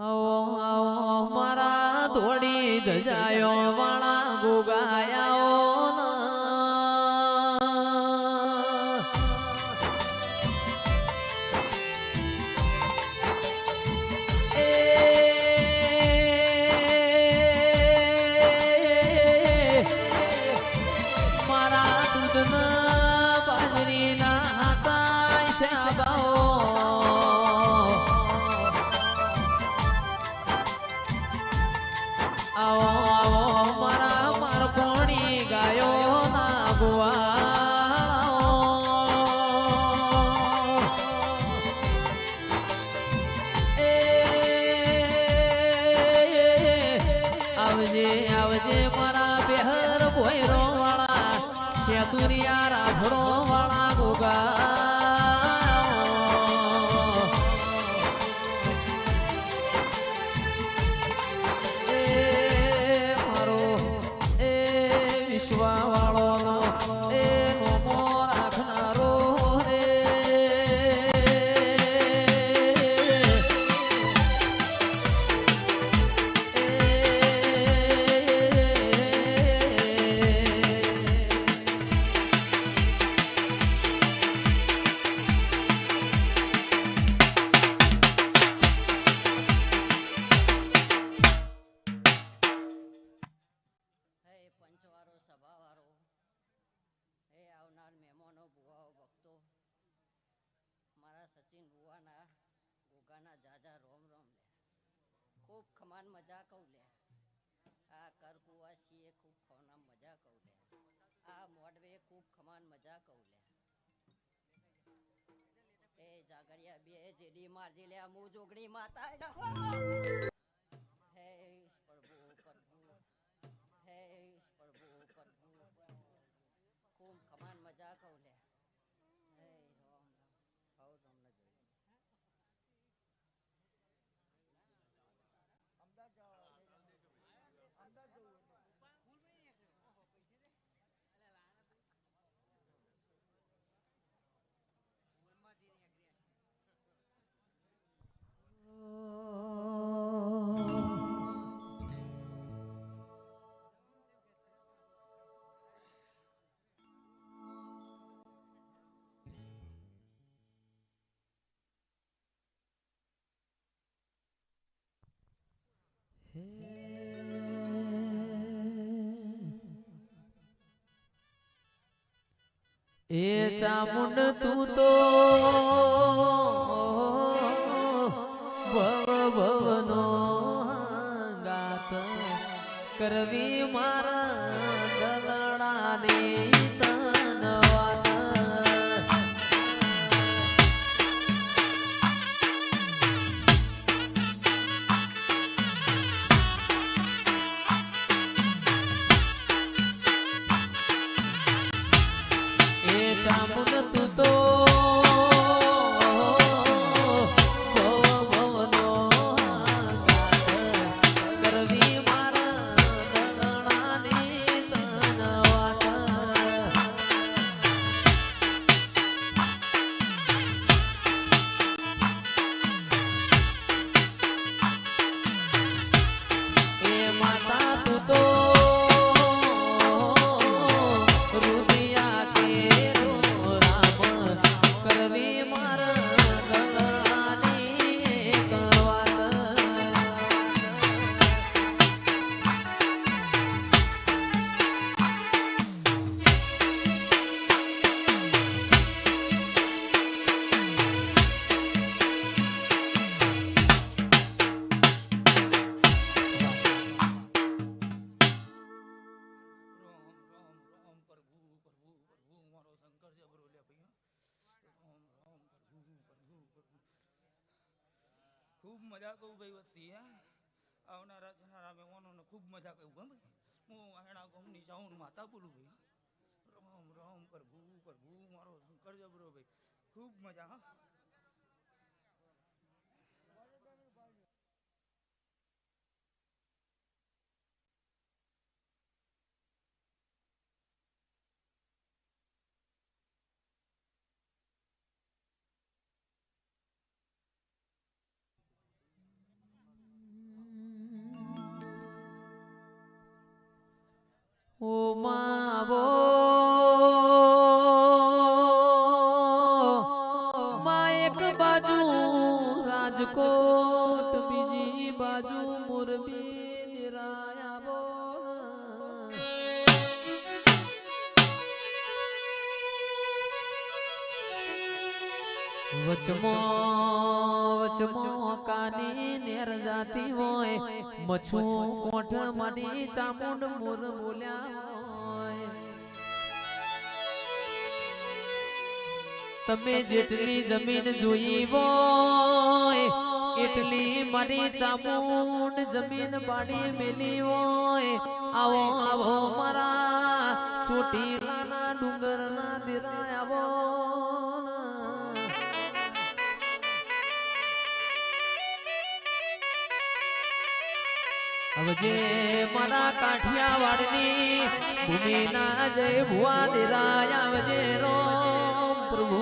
આવો આવો મારા ધોળી ધજાયો વાળા ગુગાયાઓ મારા દૂધના બાજરીના હાથા શાબાઓ શેતુરિયા રાફડો મારા ગુવાના ગોગાના જાજા રોમ રોમ લે. ખૂબ ખમાન મજા કહું લે. આ કરકુવા સીએ ખૂબ ખોના મજા કહું લે. આ મોડવે ખૂબ ખમાન મજા કહું લે. એ જાગડિયા બે જેડી મારજી લે મુ જોગણી માતા એ ચામુંડ તું તો ભવ ભવનો ગાત કરવી મારા દલડાની ખૂબ મજા કહું ભાઈ વસ્તી, હે? આવનારા જનારા મહેમાનોને ખૂબ મજા કહું ગમે હું આયણા ગામની જાઉં માતા બોલું ભાઈ. રામ રામ, પ્રભુ પ્રભુ, મારો શંકર જબરો ભાઈ. ખૂબ મજા, હા? ઓ માવો માં એક બાજુ રાજકોટ બીજી બાજુ મોરબી વચમો તમે જેટલી જમીન જોઈ હોય, એટલી મારી ચામુંડ જમીન પાડી મેલી હોય. આવો આવો મારા ચોટીલાના ડુંગરના દિરા જે મારા કાઠિયાવાડની ભૂમિના જય ભુવા દિરાય આવજે રોમ પ્રભુ